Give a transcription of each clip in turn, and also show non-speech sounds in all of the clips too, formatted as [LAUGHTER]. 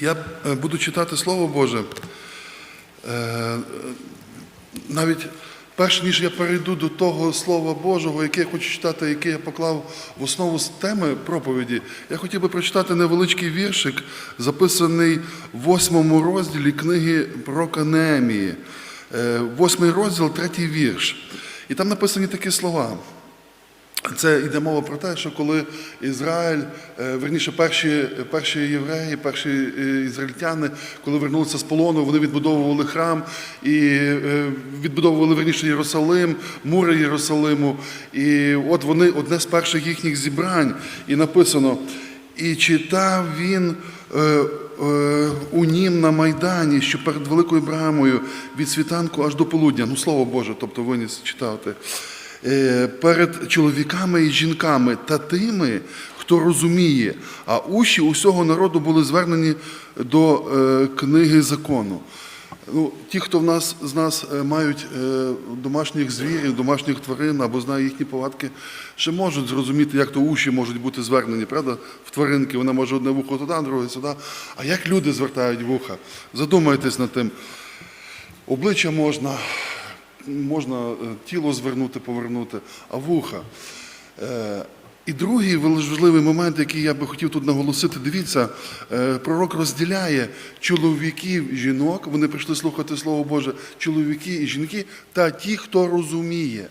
Я е, буду читати Слово Боже. Е, Навіть перш ніж я перейду до того Слова Божого, яке я хочу читати, яке я поклав в основу теми проповіді, я хотів би прочитати невеличкий віршик, записаний в восьмому розділі книги пророка Неемії. Е, Восьмий розділ, третій вірш. І там написані такі слова. Це йде мова про те, що коли Ізраїль, е, верніше, перші, перші євреї, перші е, ізраїльтяни, коли вернулися з полону, вони відбудовували храм і е, відбудовували верніше Єрусалим, мури Єрусалиму. І от вони одне з перших їхніх зібрань, і написано: і читав він. У нім на Майдані, що перед великою брамою від світанку аж до полудня. Ну, слово Боже, тобто виніс читати перед чоловіками і жінками та тими, хто розуміє, а уші усього народу були звернені до е, книги закону. Ну, ті, хто в нас з нас е, мають е, домашніх звірів, домашніх тварин або знають їхні повадки, ще можуть зрозуміти, як то уші можуть бути звернені, правда? В тваринки вона може одне вухо туди, друге сюди. А як люди звертають вуха? Задумайтесь над тим. Обличчя можна, можна е, тіло звернути, повернути, а вуха. Е, І другий важливий момент, який я би хотів тут наголосити, дивіться, е, пророк розділяє чоловіків жінок, вони прийшли слухати Слово Боже, чоловіки і жінки, та ті, хто розуміє.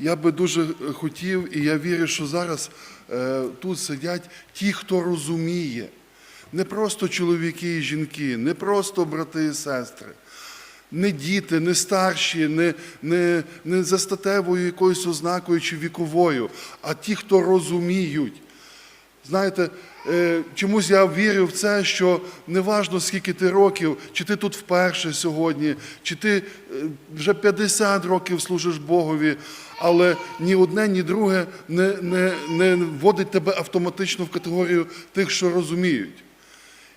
Я би дуже хотів, і я вірю, що зараз тут сидять ті, хто розуміє. Не просто чоловіки і жінки, не просто брати і сестри, не діти, не старші, не, не, не за статевою якоюсь ознакою чи віковою, а ті, хто розуміють. Знаєте, е, чомусь я вірю в це, що неважно скільки ти років, чи ти тут вперше сьогодні, чи ти е, вже 50 років служиш Богові, але ні одне, ні друге не, не, не вводить тебе автоматично в категорію тих, що розуміють.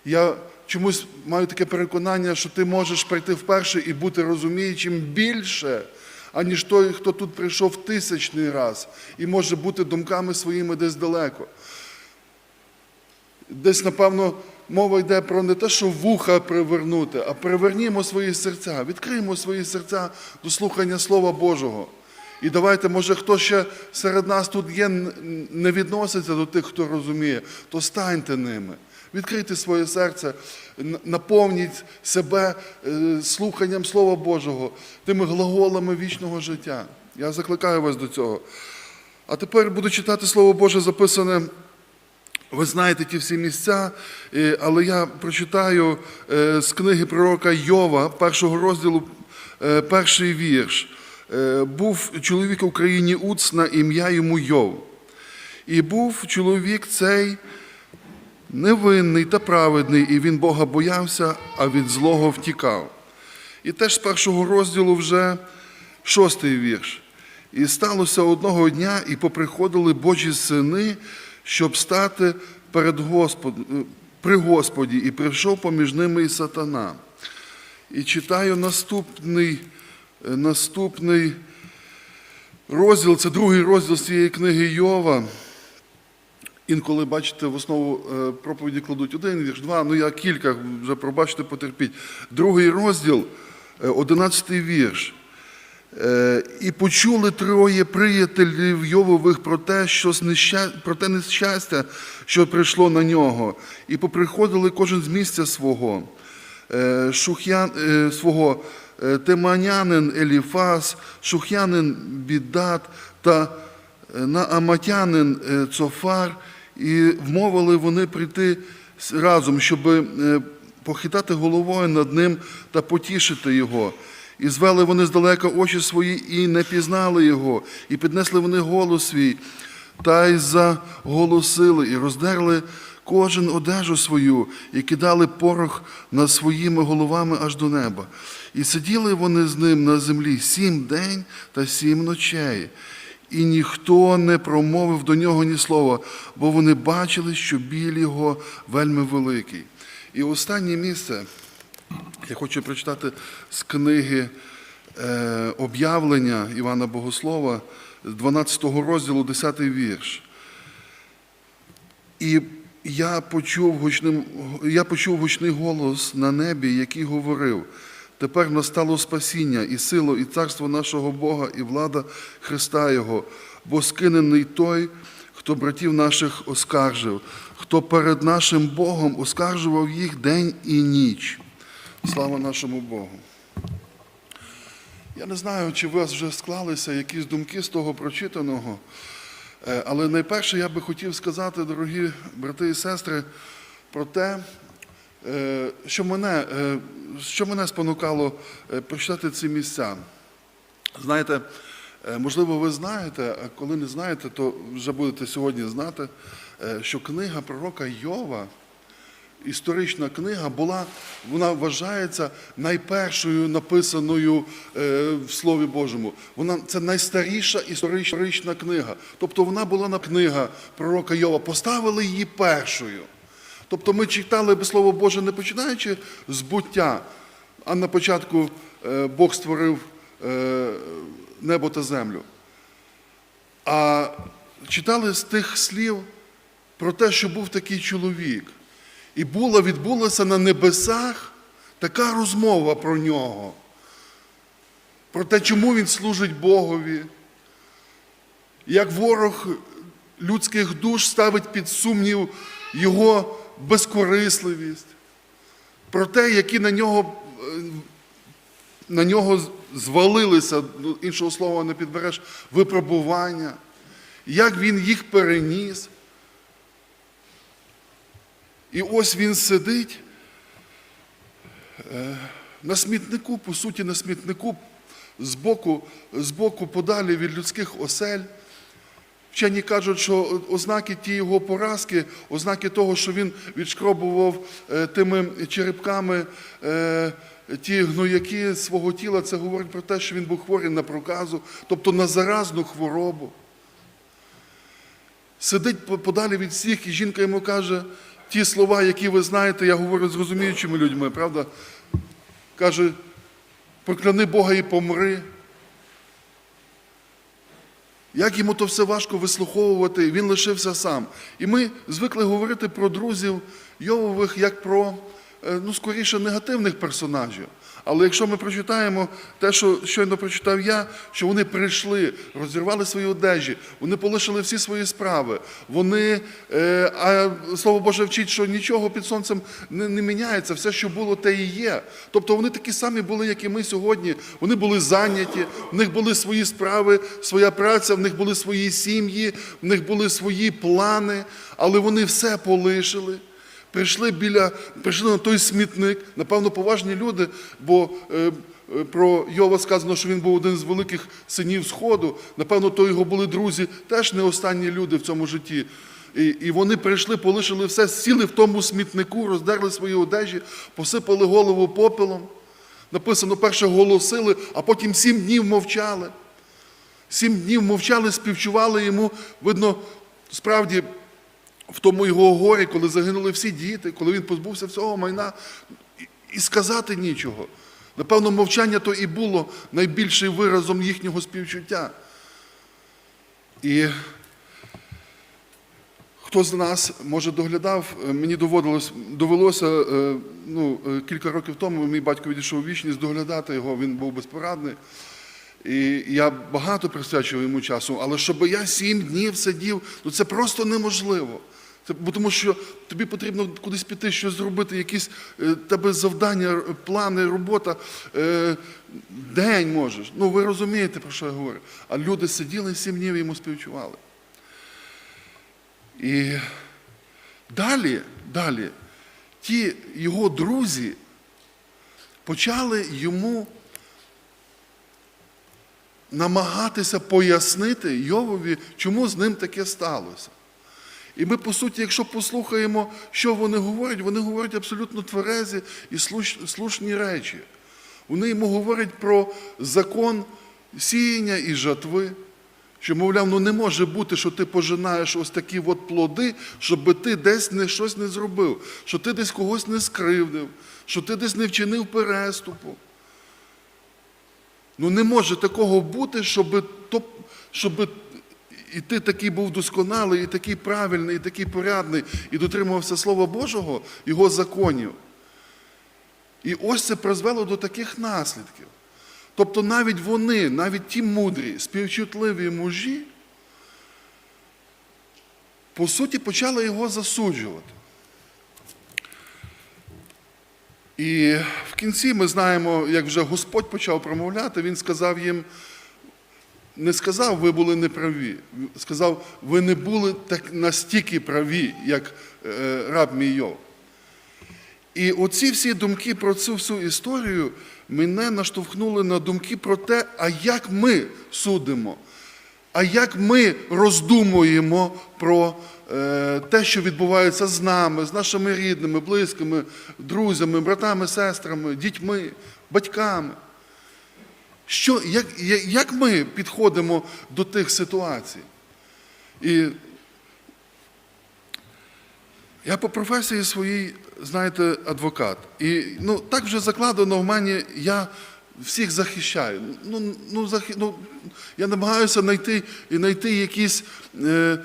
Я чомусь маю таке переконання, що ти можеш прийти вперше і бути розуміючим більше, аніж той, хто тут прийшов тисячний раз і може бути думками своїми десь далеко. Десь, напевно, мова йде про не те, що вуха привернути, а привернімо свої серця, відкриємо свої серця до слухання Слова Божого. І давайте, може, хто ще серед нас тут є, не відноситься до тих, хто розуміє, то станьте ними. Відкрийте своє серце, наповніть себе е, слуханням Слова Божого, тими глаголами вічного життя. Я закликаю вас до цього. А тепер буду читати Слово Боже, записане. Ви знаєте ті всі місця, але я прочитаю е, з книги пророка Йова, першого розділу, е, перший вірш. Е, Був чоловік в країні Уц на ім'я йому Йов. І був чоловік цей невинний та праведний, і він Бога боявся, а від злого втікав. І теж з першого розділу вже шостий вірш. І сталося одного дня, і поприходили Божі сини, щоб стати перед Господ... при Господі, і прийшов поміж ними і сатана. І читаю наступний, е, наступний розділ, це другий розділ цієї книги Йова. Інколи, бачите, в основу е, проповіді кладуть один вірш, два, ну я кілька, вже пробачте, потерпіть. Другий розділ, е, одинадцятий вірш. Е, І почули троє приятелів Йовових про те, що знеща... про те нещастя, що прийшло на нього, і поприходили кожен з місця свого, Е, шухян... е, свого е, теманянин Еліфас, шухянин Бідат та е, нааматянин е, Цофар, і вмовили вони прийти разом, щоб е, похитати головою над ним та потішити його. І звели вони здалека очі свої і не пізнали його, і піднесли вони голос свій, та й заголосили, і роздерли кожен одежу свою, і кидали порох над своїми головами аж до неба. І сиділи вони з ним на землі сім день та сім ночей. І ніхто не промовив до нього ні слова, бо вони бачили, що біль його вельми великий. І останнє місце я хочу прочитати з книги е, об'явлення Івана Богослова, з 12 розділу, 10 вірш. І я почув, гучним, я почув гучний голос на небі, який говорив: тепер настало спасіння і сила, і царство нашого Бога, і влада Христа Його, бо скинений той, хто братів наших оскаржив, хто перед нашим Богом оскаржував їх день і ніч. Слава нашому Богу. Я не знаю, чи у вас вже склалися якісь думки з того прочитаного. Е, Але найперше я би хотів сказати, дорогі брати і сестри, про те, е, що мене, е, що мене спонукало прочитати ці місця. Знаєте, можливо, ви знаєте, а коли не знаєте, то вже будете сьогодні знати, що книга пророка Йова, історична книга, була, вона вважається найпершою написаною е, в Слові Божому. Вона це найстаріша історична книга. Тобто вона була на книга пророка Йова. Поставили її першою. Тобто ми читали Слово Боже не починаючи з буття, а на початку е, Бог створив е, небо та землю. А читали з тих слів про те, що був такий чоловік. І була, відбулася на небесах така розмова про нього, про те, чому він служить Богові, як ворог людських душ ставить під сумнів його безкорисливість, про те, які на нього, е, на нього звалилися, ну, іншого слова не підбереш, випробування, як він їх переніс. І ось він сидить е, на смітнику, по суті, на смітнику, збоку, збоку подалі від людських осель. Вчені кажуть, що ознаки ті його поразки, ознаки того, що він відшкробував е, тими черепками е, ті гнояки свого тіла, це говорить про те, що він був хворий на проказу, тобто на заразну хворобу. Сидить подалі від всіх, і жінка йому каже, ті слова, які ви знаєте, я говорю з розуміючими людьми, правда? Каже, прокляни Бога і помри. Як йому то все важко вислуховувати, він лишився сам. І ми звикли говорити про друзів Йовових як про, е, ну, скоріше, негативних персонажів. Але якщо ми прочитаємо те, що щойно прочитав я, що вони прийшли, розірвали свої одежі, вони полишили всі свої справи. Вони, е, а слово Боже вчить, що нічого під сонцем не, не міняється, все, що було, те і є. Тобто вони такі самі були, як і ми сьогодні. Вони були зайняті, в них були свої справи, своя праця, в них були свої сім'ї, в них були свої плани, але вони все полишили. Прийшли біля, прийшли на той смітник, напевно, поважні люди, бо е, е, про Йова сказано, що він був один з великих синів Сходу. Напевно, то його були друзі, теж не останні люди в цьому житті. І, і вони прийшли, полишили все, сіли в тому смітнику, роздерли свої одежі, посипали голову попелом. Написано, перше голосили, а потім сім днів мовчали. Сім днів мовчали, співчували йому. Видно, справді в тому його горі, коли загинули всі діти, коли він позбувся всього майна, і, сказати нічого. Напевно, мовчання то і було найбільшим виразом їхнього співчуття. І хто з нас, може, доглядав, е, мені доводилось, довелося е, ну, е, кілька років тому, мій батько відійшов у вічність, доглядати його, він був безпорадний. І я багато присвячував йому часу, але щоб я сім днів сидів, ну це просто неможливо. Бо тому що тобі потрібно кудись піти, щось зробити, якісь е, тебе завдання, е, плани, робота, е, день можеш. Ну ви розумієте, про що я говорю. А люди сиділи сім днів йому співчували. І далі, далі, ті його друзі почали йому намагатися пояснити Йовові, чому з ним таке сталося. І ми, по суті, якщо послухаємо, що вони говорять, вони говорять абсолютно тверезі і слушні речі. Вони йому говорять про закон сіяння і жатви, що, мовляв, ну не може бути, що ти пожинаєш ось такі от плоди, щоб ти десь не щось не зробив, що ти десь когось не скривдив, що ти десь не вчинив переступу. Ну не може такого бути, щоб, щоб і ти такий був досконалий, і такий правильний, і такий порядний, і дотримувався Слова Божого, Його законів. І ось це призвело до таких наслідків. Тобто навіть вони, навіть ті мудрі, співчутливі мужі, по суті, почали його засуджувати. І в кінці ми знаємо, як вже Господь почав промовляти, Він сказав їм, не сказав, ви були неправі. Сказав, ви не були так настільки праві, як е, раб мій. І оці всі думки про цю всю історію мене наштовхнули на думки про те, а як ми судимо, а як ми роздумуємо про е, те, що відбувається з нами, з нашими рідними, близькими, друзями, братами, сестрами, дітьми, батьками. Що, як, як ми підходимо до тих ситуацій? І я по професії своїй, знаєте, адвокат. І ну, так вже закладено в мене, я всіх захищаю. Ну, ну, захи, ну, я намагаюся знайти, знайти, якісь, е,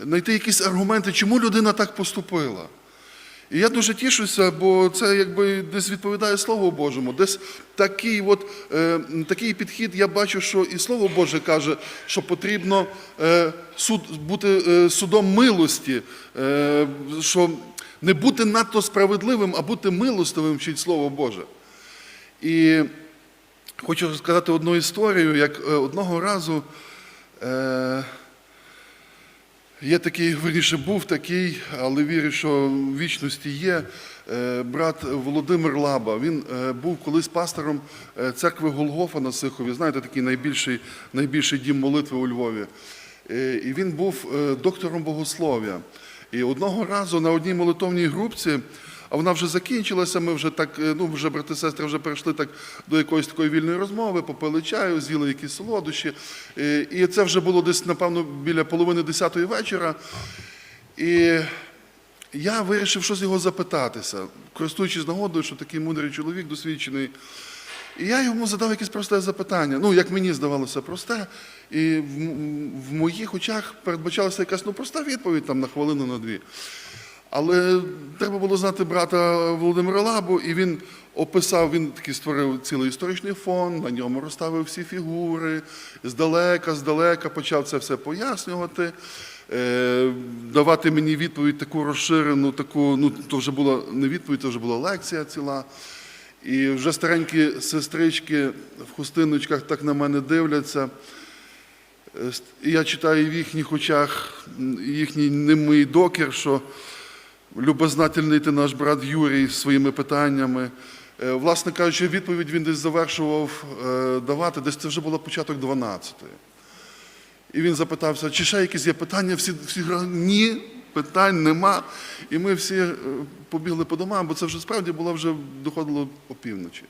знайти якісь аргументи, чому людина так поступила. І я дуже тішуся, бо це якби десь відповідає Слову Божому. Десь такий, от, е, такий підхід, я бачу, що і Слово Боже каже, що потрібно е, суд, бути е, судом милості, е, що не бути надто справедливим, а бути милостивим вчить Слово Боже. І хочу сказати одну історію, як е, одного разу. Е, Є такий, верніше, був такий, але вірю, що в вічності є. е, Брат Володимир Лаба. Він е, був колись пастором е, церкви Голгофа на Сихові. Знаєте, такий найбільший, найбільший дім молитви у Львові. І він був доктором богослов'я. І одного разу на одній молитовній групці, а вона вже закінчилася, ми вже так, е, ну вже брати сестри вже перейшли так до якоїсь такої вільної розмови, попили чаю, з'їли якісь солодощі. Е, І це вже було десь, напевно, біля половини десятої вечора. І я вирішив щось його запитатися, користуючись нагодою, що такий мудрий чоловік, досвідчений. І я йому задав якесь просте запитання. Ну, як мені здавалося, просте. І в, в моїх очах передбачалася якась ну, проста відповідь там, на хвилину на дві. Але треба було знати брата Володимира Лабу, і він описав, він такий створив цілий історичний фон, на ньому розставив всі фігури, здалека, здалека почав це все пояснювати, е, давати мені відповідь таку розширену, таку, ну то вже була не відповідь, то вже була лекція ціла. І вже старенькі сестрички в хустиночках так на мене дивляться. Е, І я читаю в їхніх очах їхній немий докір, що любознательний ти наш брат Юрій своїми питаннями. Е, Власне кажучи, відповідь він десь завершував е, давати, десь це вже було початок 12-ї. І він запитався, чи ще якісь є питання? Всі, всі ні, питань нема. І ми всі е, побігли по домам, бо це вже справді було вже доходило опівночі.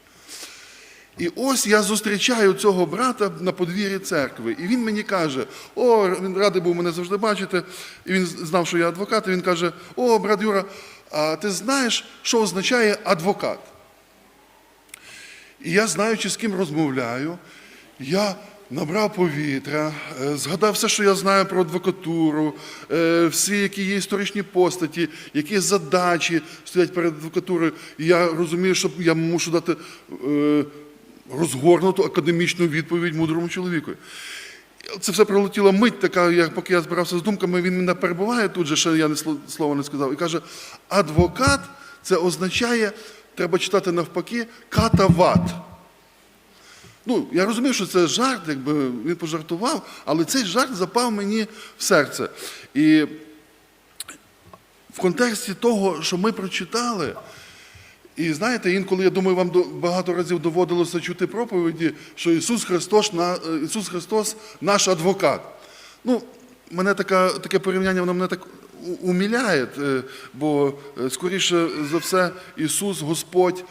І ось я зустрічаю цього брата на подвір'ї церкви, і він мені каже: о, він радий був мене завжди бачити. І він знав, що я адвокат. І він каже: О, брат Юра, а ти знаєш, що означає адвокат? І я, знаючи, з ким розмовляю, я набрав повітря, е, згадав все, що я знаю про адвокатуру, е, всі, які є історичні постаті, які задачі стоять перед адвокатурою. І я розумію, що я мушу дати е, розгорнуту академічну відповідь мудрому чоловіку. Це все пролетіла мить, така, як поки я збирався з думками, він мене перебуває тут же, ще я не сло- слова не сказав, і каже: адвокат це означає, треба читати навпаки, катават. Ну, я розумів, що це жарт, якби він пожартував, але цей жарт запав мені в серце. І в контексті того, що ми прочитали, і знаєте, інколи, я думаю, вам багато разів доводилося чути проповіді, що Ісус Христос, е, Ісус Христос наш адвокат. Ну, мене така, таке порівняння, воно мене так у- умиляє, е, бо е, скоріше за все Ісус, Господь,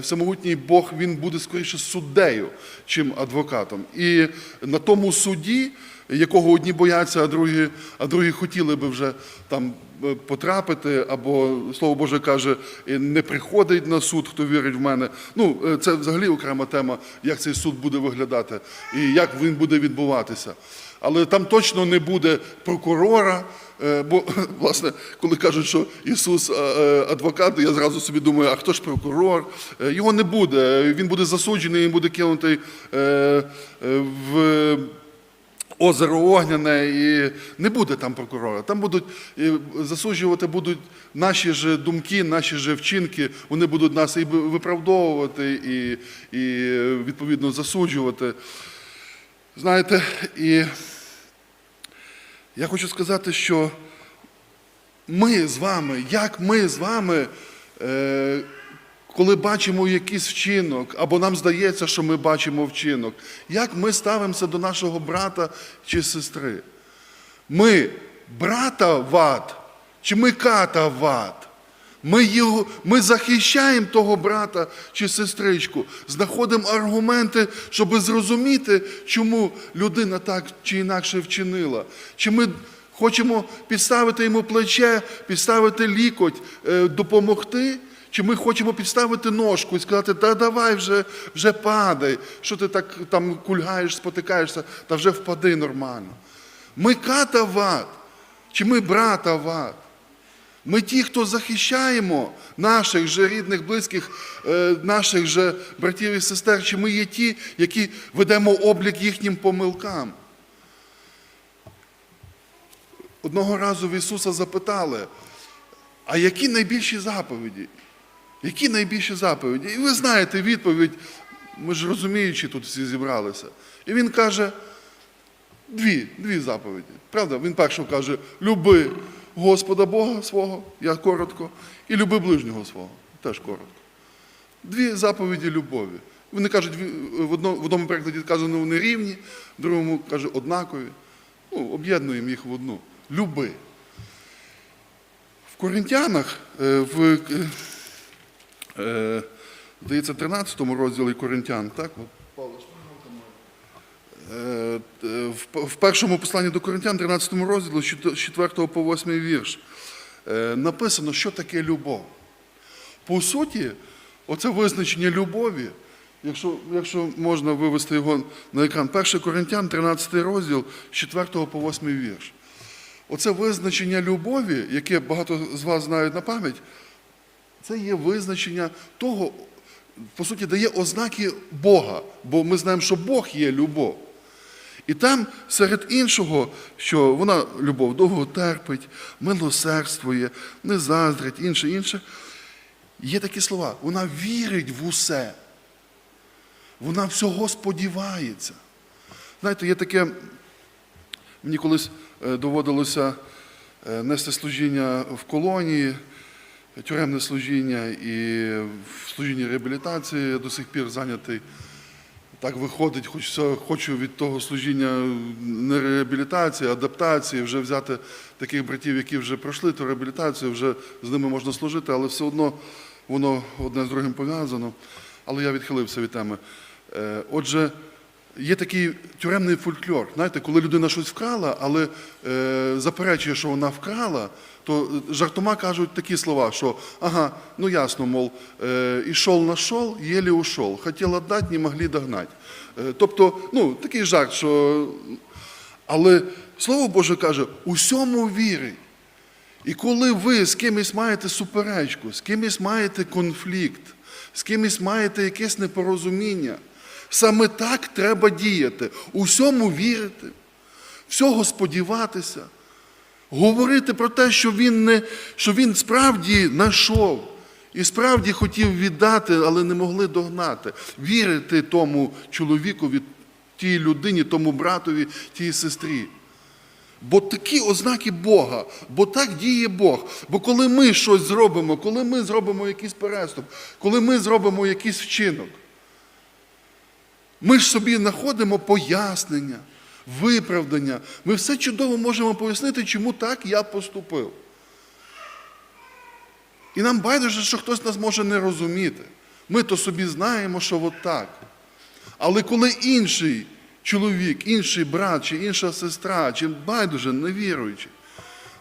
всемогутній Бог, Він буде скоріше суддею, чим адвокатом. І на тому суді, якого одні бояться, а другі, а другі хотіли би вже там е, потрапити, або слово Боже каже, не приходить на суд, хто вірить в мене. Ну, е, це взагалі окрема тема, як цей суд буде виглядати і як він буде відбуватися. але там точно не буде прокурора. Е, Бо, [LAUGHS] власне, коли кажуть, що Ісус адвокат, я зразу собі думаю, а хто ж прокурор? Його не буде. Він буде засуджений, він буде кинутий в озеро Огняне і не буде там прокурора. Там будуть засуджувати будуть наші ж думки, наші ж вчинки. Вони будуть нас і виправдовувати, і, і відповідно засуджувати. Знаєте, і я хочу сказати, що ми з вами, як ми з вами, е, коли бачимо якийсь вчинок, або нам здається, що ми бачимо вчинок, як ми ставимося до нашого брата чи сестри? Ми брата в ад, чи ми ката в ад? Ми, його, ми захищаємо того брата чи сестричку, знаходимо аргументи, щоб зрозуміти, чому людина так чи інакше вчинила. Чи ми хочемо підставити йому плече, підставити лікоть, е, допомогти, чи ми хочемо підставити ножку і сказати, та давай вже, вже падай, що ти так там кульгаєш, спотикаєшся, та вже впади нормально. Ми ката в чи ми брата в ад? Ми ті, хто захищаємо наших же рідних, близьких, е, наших же братів і сестер, чи ми є ті, які ведемо облік їхнім помилкам. Одного разу в Ісуса запитали, а які найбільші заповіді? Які найбільші заповіді? І ви знаєте відповідь, ми ж розуміючи, тут всі зібралися. І він каже, Дві, дві заповіді. Правда? Він першого каже: люби Господа Бога свого, я коротко, і люби ближнього свого, теж коротко. Дві заповіді любові. Вони кажуть, в одному, перекладі сказано, вони рівні, в другому каже, однакові. Ну, об'єднуємо їх в одну. Люби. В Коринтянах, е, в, е, здається, 13 розділі Коринтян, так? Е, е, в- першому посланні до Коринтян, 13 розділу, з 4 по 8 вірш, е, написано, що таке любов. По суті, оце визначення любові, якщо, якщо можна вивести його на екран, 1 Коринтян, 13 розділ, з 4 по 8 вірш. Оце визначення любові, яке багато з вас знають на пам'ять, це є визначення того, по суті, дає ознаки Бога, бо ми знаємо, що Бог є любов. І там, серед іншого, що вона любов довго терпить, милосердствує, не заздрить, інше, інше. Є такі слова. Вона вірить в усе. Вона всього сподівається. Знаєте, є таке, мені колись е, доводилося е, нести служіння в колонії, тюремне служіння і в служінні реабілітації я до сих пір зайнятий. Так виходить, хочеться, хочу від того служіння не реабілітації, а адаптації, вже взяти таких братів, які вже пройшли ту реабілітацію, вже з ними можна служити, але все одно воно одне з другим пов'язано. Але я відхилився від теми. Е, Отже, є такий тюремний фольклор. Знаєте, коли людина щось вкрала, але е, заперечує, що вона вкрала, то жартома кажуть такі слова, що ага, ну ясно, мол, е, ішов нашов, єлі ушов, хотіла дати, не могли догнати. Е, тобто, ну, такий жарт, що. Але Слово Боже каже, усьому вірить. І коли ви з кимось маєте суперечку, з кимось маєте конфлікт, з кимось маєте якесь непорозуміння, саме так треба діяти, усьому вірити, всього сподіватися, говорити про те, що він, не, що він справді знайшов і справді хотів віддати, але не могли догнати. Вірити тому чоловікові, тій людині, тому братові, тій сестрі. Бо такі ознаки Бога, бо так діє Бог. Бо коли ми щось зробимо, коли ми зробимо якийсь переступ, коли ми зробимо якийсь вчинок, ми ж собі знаходимо пояснення, виправдання. Ми все чудово можемо пояснити, чому так я поступив. І нам байдуже, що хтось нас може не розуміти. Ми то собі знаємо, що от так. Але коли інший чоловік, інший брат чи інша сестра, чи байдуже невіруючий,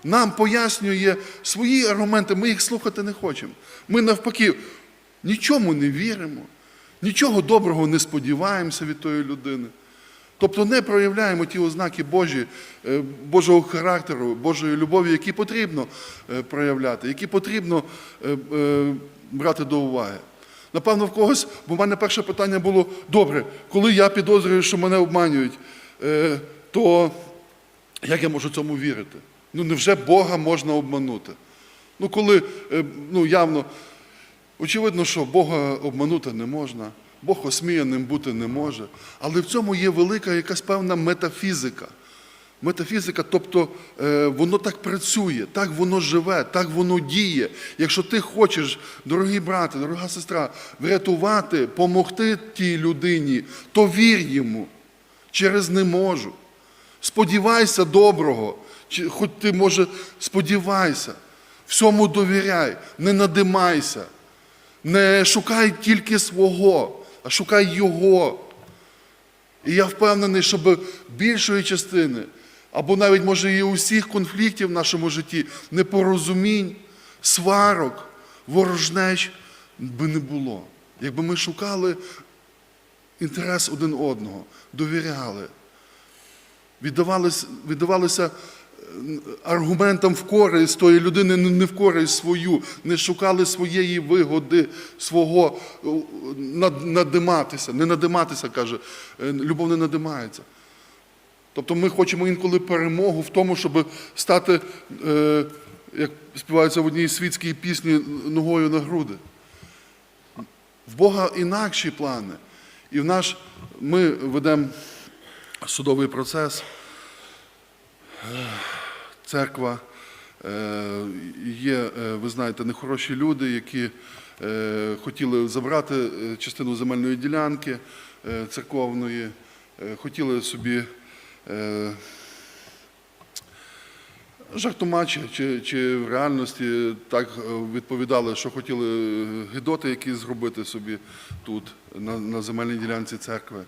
нам пояснює свої аргументи, ми їх слухати не хочемо. Ми навпаки нічому не віримо, нічого доброго не сподіваємося від тої людини. Тобто не проявляємо ті ознаки Божі, е, Божого характеру, Божої любові, які потрібно е, проявляти, які потрібно е, брати до уваги. Напевно, в когось, бо в мене перше питання було: добре, коли я підозрюю, що мене обманюють, то як я можу цьому вірити? Ну невже Бога можна обманути? Ну, коли ну, явно, очевидно, що Бога обманути не можна, Бог осміяним бути не може. Але в цьому є велика якась певна метафізика. Метафізика, тобто е, воно так працює, так воно живе, так воно діє. Якщо ти хочеш, дорогі брати, дорога сестра, врятувати, помогти тій людині, то вір йому через не можу. Сподівайся доброго, хоч ти, може, сподівайся, всьому довіряй, не надимайся, не шукай тільки свого, а шукай Його. І я впевнений, щоб більшої частини, або навіть може і усіх конфліктів в нашому житті, непорозумінь, сварок, ворожнеч би не було. Якби ми шукали інтерес один одного, довіряли, віддавалися, віддавалися аргументам в користь тої людини, не в користь свою, не шукали своєї вигоди, свого е, надиматися, не надиматися, каже, е, любов не надимається. Тобто ми хочемо інколи перемогу в тому, щоб стати, е, як співається в одній світській пісні, ногою на груди. В Бога інакші плани. І в наш ми ведемо судовий процес. Церква е, є, е, ви знаєте, нехороші люди, які е, хотіли забрати частину земельної ділянки церковної, хотіли собі жартомачі чи, чи в реальності так відповідали, що хотіли гидоти якісь зробити собі тут, на, на земельній ділянці церкви.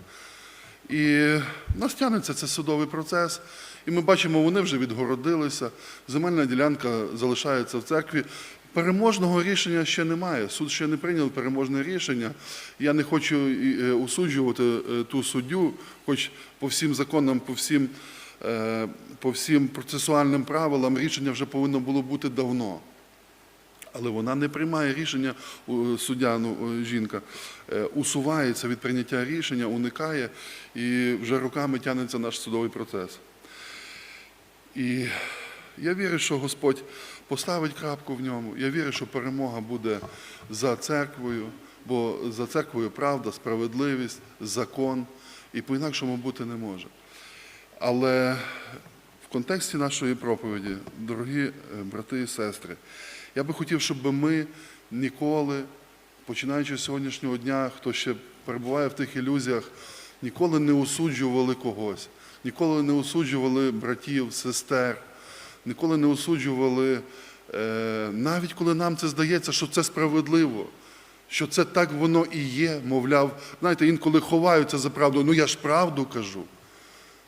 І нас тягнеться це судовий процес, і ми бачимо, вони вже відгородилися, земельна ділянка залишається в церкві. Переможного рішення ще немає. Суд ще не прийняв переможне рішення. Я не хочу е, осуджувати е, ту суддю, хоч по всім законам, по всім, е, по всім процесуальним правилам рішення вже повинно було бути давно. Але вона не приймає рішення, суддя, ну, жінка, усувається від прийняття рішення, уникає, і вже роками тягнеться наш судовий процес. І я вірю, що Господь поставить крапку в ньому. Я вірю, що перемога буде за церквою, бо за церквою правда, справедливість, закон, і по-інакшому бути не може. Але в контексті нашої проповіді, дорогі е, брати і сестри, я би хотів, щоб ми ніколи, починаючи з сьогоднішнього дня, хто ще перебуває в тих ілюзіях, ніколи не осуджували когось, ніколи не осуджували братів, сестер, ніколи не осуджували, е, навіть коли нам це здається, що це справедливо. Що це так воно і є, мовляв, знаєте, інколи ховаються за правду. Ну я ж правду кажу.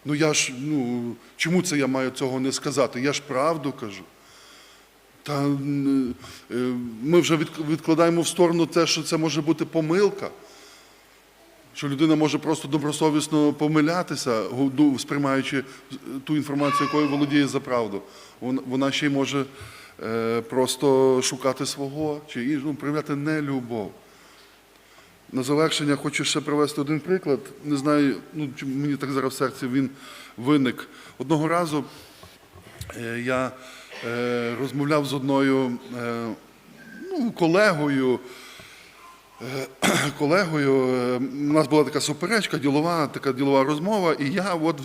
Ну я ж, ну, чому це я маю цього не сказати? Я ж правду кажу. Та е, ми вже відкладаємо в сторону те, що це може бути помилка. Що людина може просто добросовісно помилятися, сприймаючи ту інформацію, якою володіє за правду. Вона ще й може е, просто шукати свого чи інш- ну, проявляти нелюбов. На завершення хочу ще привести один приклад. Не знаю, ну, мені так зараз в серці він виник. Одного разу е, я е, розмовляв з одною е, ну, колегою. Е, [CLEARS THROAT] Колегою, е, у нас була така суперечка, ділова, така ділова розмова, і я от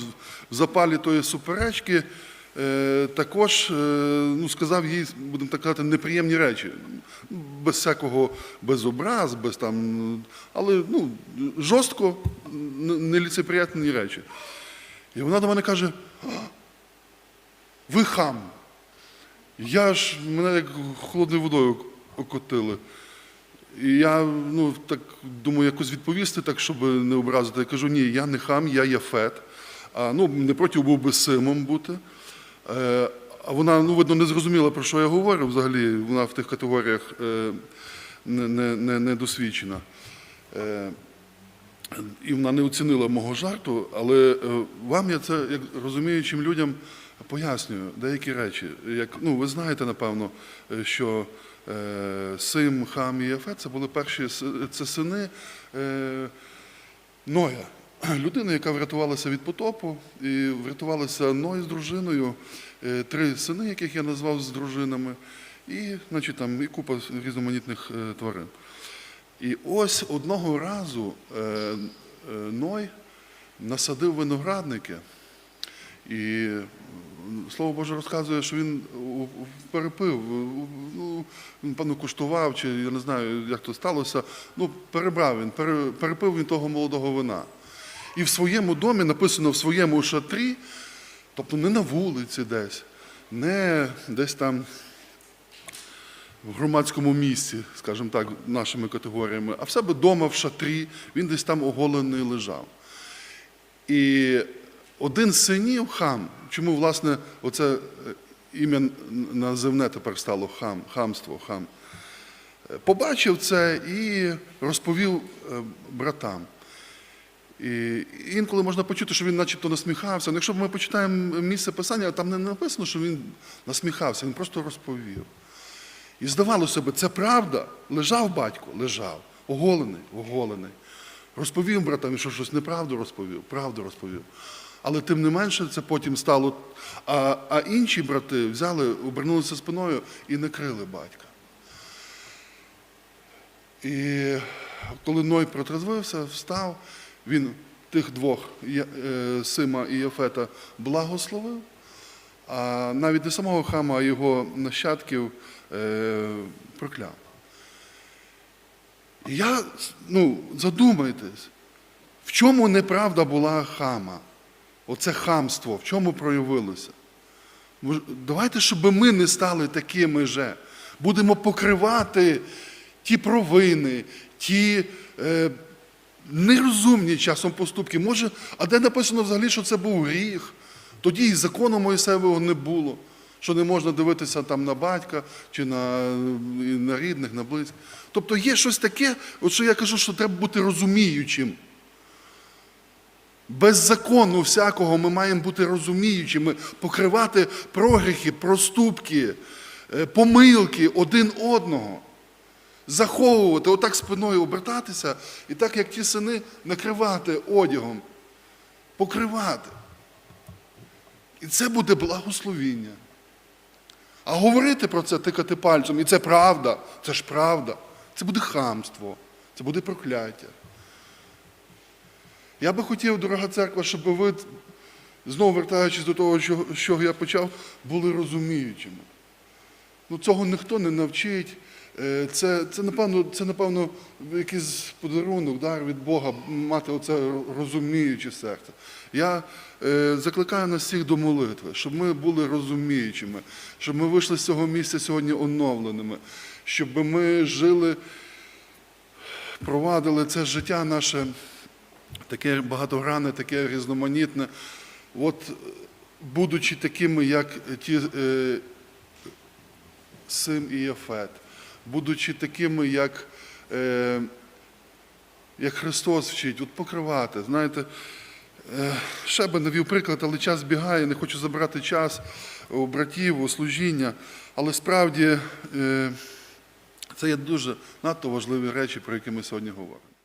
в запалі тої суперечки е, також ну, сказав їй, будемо так казати, неприємні речі. Без всякого, без образ, без там, але ну, жорстко, неліцеприятні речі. І вона до мене каже: ви хам. Я ж мене як холодною водою окотили. І я ну, так думаю, якось відповісти, так, щоб не образити. Я кажу, ні, я не хам, я єфет. А, ну, не проти був би симом бути. Е, а вона, ну, видно, не зрозуміла, про що я говорю взагалі. Вона в тих категоріях е, не, не, не, досвідчена. Е, і вона не оцінила мого жарту, але е, вам я це, як розуміючим людям, пояснюю деякі речі. Як, ну, ви знаєте, напевно, е, що Сим, Хам і Єфет це були перші це сини е, Ноя. [CLEARS THROAT] Людина, яка врятувалася від потопу, і врятувалася Ной з дружиною, е, три сини, яких я назвав з дружинами, і, значить, там, і купа різноманітних е, тварин. І ось одного разу е, е, Ной насадив виноградники, і слово Боже розказує, що він перепив, ну, він, певно, куштував, чи я не знаю, як то сталося. Ну, перебрав він, перепив він того молодого вина. І в своєму домі написано в своєму шатрі, тобто не на вулиці десь, не десь там в громадському місці, скажімо так, нашими категоріями, а в себе вдома в шатрі, він десь там оголений лежав. І один з синів хам, чому, власне, оце е, ім'я називне тепер стало хам, хамство, хам, е, побачив це і розповів е, братам. І інколи можна почути, що він начебто насміхався. Ну, якщо ми почитаємо місце писання, там не написано, що він насміхався, він просто розповів. І здавалося б, це правда. Лежав батько, лежав, оголений, оголений. Розповів братам, що щось неправду розповів, правду розповів. Але тим не менше це потім стало. А, а інші брати взяли, обернулися спиною і не крили батька. І коли Ной протрезвився, встав, він тих двох е, Сима і Єфета благословив, а навіть не самого хама, а його нащадків е, прокляв. Я, ну, задумайтесь, в чому неправда була хама? Оце хамство, в чому проявилося? Давайте, щоб ми не стали такими же. Будемо покривати ті провини, ті е, нерозумні часом поступки. Може, а де написано взагалі, що це був гріх? Тоді і закону Моїсеєвого не було, що не можна дивитися там на батька чи на, на рідних, на близьких. Тобто є щось таке, от що я кажу, що треба бути розуміючим. Без закону всякого ми маємо бути розуміючими, покривати прогріхи, проступки, е, помилки один одного, заховувати, отак спиною обертатися і так, як ті сини, накривати одягом, покривати. І це буде благословіння. А говорити про це, тикати пальцем, і це правда, це ж правда. Це буде хамство, це буде прокляття. Я би хотів, дорога церква, щоб ви, знову вертаючись до того, що, що я почав, були розуміючими. Ну, цього ніхто не навчить. Е, Це, це, напевно, це, напевно, якийсь подарунок, дар від Бога, мати оце розуміюче серце. Я е, закликаю нас всіх до молитви, щоб ми були розуміючими, щоб ми вийшли з цього місця сьогодні оновленими, щоб ми жили, провадили це життя наше таке багатогранне, таке різноманітне. От, будучи такими, як ті е, Сим і Єфет, будучи такими, як, е, як Христос вчить, от покривати. Знаєте, е, ще би навів приклад, але час бігає, не хочу забирати час у братів, у служіння, але справді е, це є дуже надто важливі речі, про які ми сьогодні говоримо.